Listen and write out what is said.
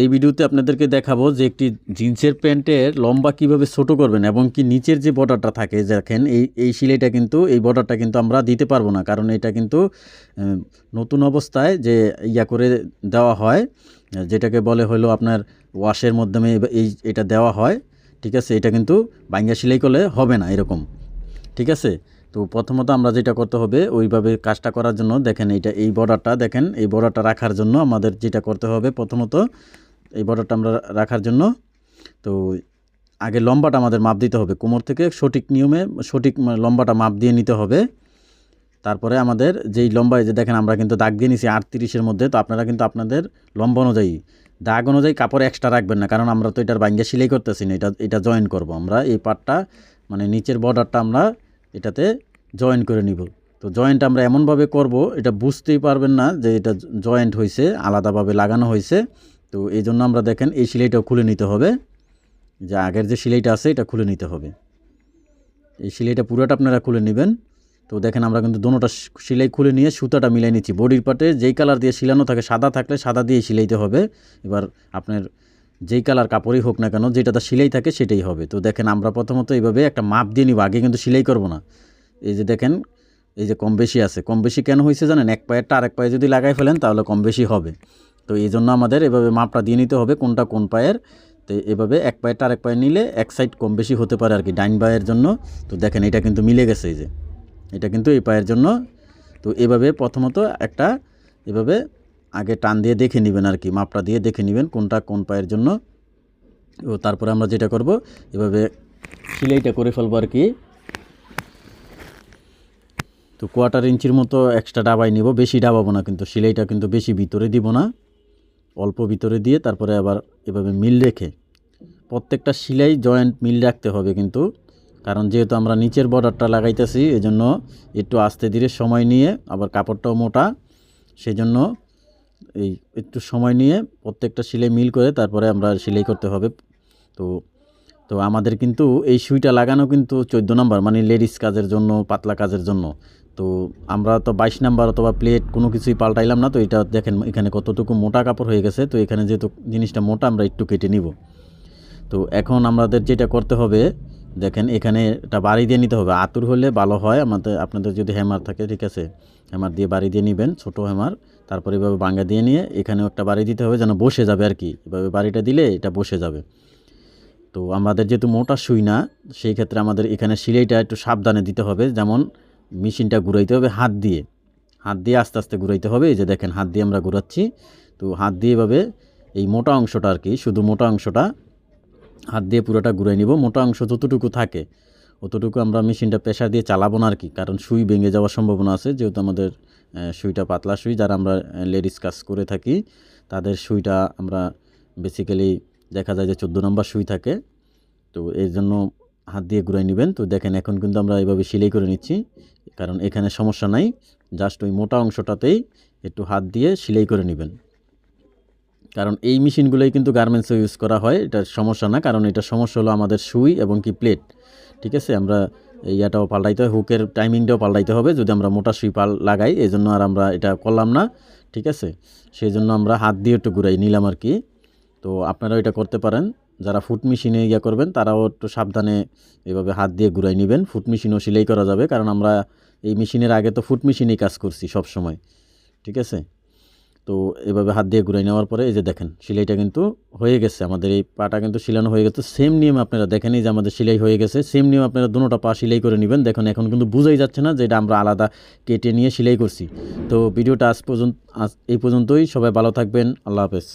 এই ভিডিওতে আপনাদেরকে দেখাবো যে একটি জিন্সের প্যান্টের লম্বা কীভাবে ছোট করবেন এবং কি নিচের যে বর্ডারটা থাকে, দেখেন, এই এই সিলাইটা কিন্তু, এই বর্ডারটা কিন্তু আমরা দিতে পারব না। কারণ এটা কিন্তু নতুন অবস্থায় যে ইয়া করে দেওয়া হয়, যেটাকে বলে হলো আপনার ওয়াশের মাধ্যমে এই এটা দেওয়া হয়, ঠিক আছে? এটা কিন্তু বাইঙ্গা সেলাই করলে হবে না এরকম, ঠিক আছে? তো প্রথমত আমরা যেটা করতে হবে, ওইভাবে কাজটা করার জন্য দেখেন এইটা, এই বর্ডারটা দেখেন, এই বর্ডারটা রাখার জন্য আমাদের যেটা করতে হবে প্রথমত, এই বর্ডারটা আমরা রাখার জন্য, তো আগে লম্বাটা আমাদের মাপ দিতে হবে, কোমর থেকে সঠিক নিয়মে সঠিক লম্বাটা মাপ দিয়ে নিতে হবে, তারপরে আমাদের যেই লম্বা যে দেখেন আমরা কিন্তু দাগ দিয়ে নিছি আটত্রিশের মধ্যে, তো আপনারা কিন্তু আপনাদের লম্বা অনুযায়ী, দাগ অনুযায়ী কাপড় এক্সট্রা রাখবেন না, কারণ আমরা তো এটার বাইঙ্গা সেলাই করতেছি না, এটা এটা জয়েন করব আমরা, এই পার্টটা মানে নিচের বর্ডারটা আমরা এটাতে জয়েন করে নিব। তো জয়েন্ট আমরা এমনভাবে করব, এটা বুঝতেই পারবেন না যে এটা জয়েন্ট হয়েছে আলাদাভাবে লাগানো হয়েছে তো এই জন্য আমরা দেখেন এই সেলাইটাও খুলে নিতে হবে। যে আগের যে সিলাইটা আছে, এটা খুলে নিতে হবে। এই সিলাইটা পুরোটা আপনারা খুলে নেবেন। তো দেখেন আমরা কিন্তু দোনোটা সেলাই খুলে নিয়ে সুতাটা মিলাই নিচ্ছি। বডির পার্টে যেই কালার দিয়ে সিলানো থাকে, সাদা থাকলে সাদা দিয়ে সিলাইতে হবে। এবার আপনার যেই কালার কাপড়ই হোক না কেন, যেটাতে সেলাই থাকে সেটাই হবে। তো দেখেন আমরা প্রথমত এইভাবে একটা মাপ দিয়ে নিব। আগে কিন্তু সেলাই করব না। এই যে দেখেন, এই যে কম বেশি আছে। কম বেশি কেন হয়েছে জানেন? এক পায়েরটা আরেক পায়ে যদি লাগাই ফেলেন তাহলে কম বেশি হবে। তো এই জন্য আমাদের এভাবে মাপটা দিয়ে নিতে হবে কোনটা কোন পায়ের। তো এভাবে এক পায়েরটা আরেক পায়ে নিলে এক সাইড কম বেশি হতে পারে আর কি, ডাইন পায়ের জন্য। তো দেখেন, এটা কিন্তু মিলে গেছে এই যে। এটা কিন্তু এই পায়ের জন্য। তো এভাবে প্রথমত একটা এভাবে আগে টান দিয়ে দেখে নেবেন আর কি, মাপটা দিয়ে দেখে নেবেন কোনটা কোন পায়ের জন্য। ও তারপরে আমরা যেটা করব, এভাবে সিলাইটা করে ফেলব আর কি। তো কোয়ার্টার ইঞ্চির মতো এক্সট্রা ডাবাই নিব, বেশি ডাবাবো না কিন্তু, সেলাইটা কিন্তু বেশি ভিতরে দিব না। অল্প ভিতরে দিয়ে তারপরে আবার এভাবে মিল রেখে। প্রত্যেকটা সেলাই জয়েন্ট মিল রাখতে হবে কিন্তু, কারণ যেহেতু আমরা নিচের বর্ডারটা লাগাইতেছি এই জন্য একটু আস্তে ধীরে সময় নিয়ে আবার কাপড়টাও মোটা সেই জন্য এই একটু সময় নিয়ে প্রত্যেকটা সেলাই মিল করে তারপরে আমরা সেলাই করতে হবে। তো তো আমাদের কিন্তু এই সুইটা লাগানো কিন্তু চোদ্দ নাম্বার মানে লেডিস কাজের জন্য, পাতলা কাজের জন্য। তো আমরা তো বাইশ নাম্বার অথবা প্লেট কোনো কিছুই পাল্টাইলাম না, তো এটা দেখেন এখানে কতটুকু মোটা কাপড় হয়ে গেছে, তো এখানে যেহেতু জিনিসটা মোটা, আমরা একটু কেটে নিব। তো এখন আমাদের যেটা করতে হবে, দেখেন এখানে এটা বাড়ি দিয়ে নিতে হবে। আতুর হলে ভালো হয়, আমাদের, আপনাদের যদি হ্যামার থাকে, ঠিক আছে? হ্যামার দিয়ে বাড়ি দিয়ে নেবেন, ছোট হ্যামার। তারপরে এভাবে বাঙ্গা দিয়ে নিয়ে এখানেও একটা বাড়ি দিতে হবে, যেন বসে যাবে আর কি। এভাবে বাড়িটা দিলে এটা বসে যাবে। তো আমাদের যেহেতু মোটা সুই না, সেই ক্ষেত্রে আমাদের এখানে সিলাইটা একটু সাবধানে দিতে হবে। যেমন মেশিনটা ঘুরাইতে হবে হাত দিয়ে। হাত দিয়ে আস্তে আস্তে ঘুরাইতে হবে। এই যে দেখেন, হাত দিয়ে আমরা ঘুরাচ্ছি। তো হাত দিয়ে এভাবে এই মোটা অংশটা আর কি, শুধু মোটা অংশটা হাত দিয়ে পুরোটা ঘুরাই নিব। মোটা অংশ যতটুকু থাকে, অতটুকু আমরা মেশিনটা প্রেশার দিয়ে চালাবো না আর কি, কারণ সুই ভেঙে যাওয়ার সম্ভাবনা আছে। যেহেতু আমাদের সুইটা পাতলা সুই, যারা আমরা লেডিস কাজ করে থাকি, তাদের সুইটা আমরা বেসিক্যালি দেখা যায় যে চোদ্দ নম্বর সুই থাকে, তো এই জন্য হাত দিয়ে ঘুরাই নেবেন। তো দেখেন, এখন কিন্তু আমরা এইভাবে সেলাই করে নিচ্ছি, কারণ এখানে সমস্যা নাই। জাস্ট ওই মোটা অংশটাতেই একটু হাত দিয়ে সেলাই করে নেবেন। কারণ এই মেশিনগুলোই কিন্তু গার্মেন্টসে ইউজ করা হয়, এটার সমস্যা না, কারণ এটা সমস্যা হলো আমাদের সুই এবং কি প্লেট। ঠিক আছে, আমরা ইয়াটাও পাল্টাইতে হয়, হুকের টাইমিংটাও পাল্টাইতে হবে, যদি আমরা মোটা সুই পাল লাগাই এই জন্য আর আমরা এটা করলাম না। ঠিক আছে সেই জন্য আমরা হাত দিয়ে একটু ঘুরাই, নিলাম আর কি। তো আপনারাও এটা করতে পারেন। যারা ফুট মেশিনে ইয়া করবেন, তারাও একটু সাবধানে এভাবে হাত দিয়ে ঘুরাই নেবেন। ফুট মেশিনও সেলাই করা যাবে, কারণ আমরা এই মেশিনের আগে তো ফুট মেশিনেই কাজ করছি সব সময় ঠিক আছে? তো এভাবে হাত দিয়ে ঘুরাই নেওয়ার পরে এই যে দেখেন, সেলাইটা কিন্তু হয়ে গেছে। আমাদের এই পাটা কিন্তু সিলানো হয়ে গেছে। সেম নিয়ম আপনারা দেখেনই যে আমাদের সেলাই হয়ে গেছে। সেম নিয়ম আপনারা দুটোটা পা সেলাই করে নেবেন। দেখুন, এখন কিন্তু বুঝাই যাচ্ছে না যে এটা আমরা আলাদা কেটে নিয়ে সেলাই করছি। তো ভিডিওটা আজ পর্যন্ত, আজ এই পর্যন্তই। সবাই ভালো থাকবেন। আল্লাহ হাফেজ।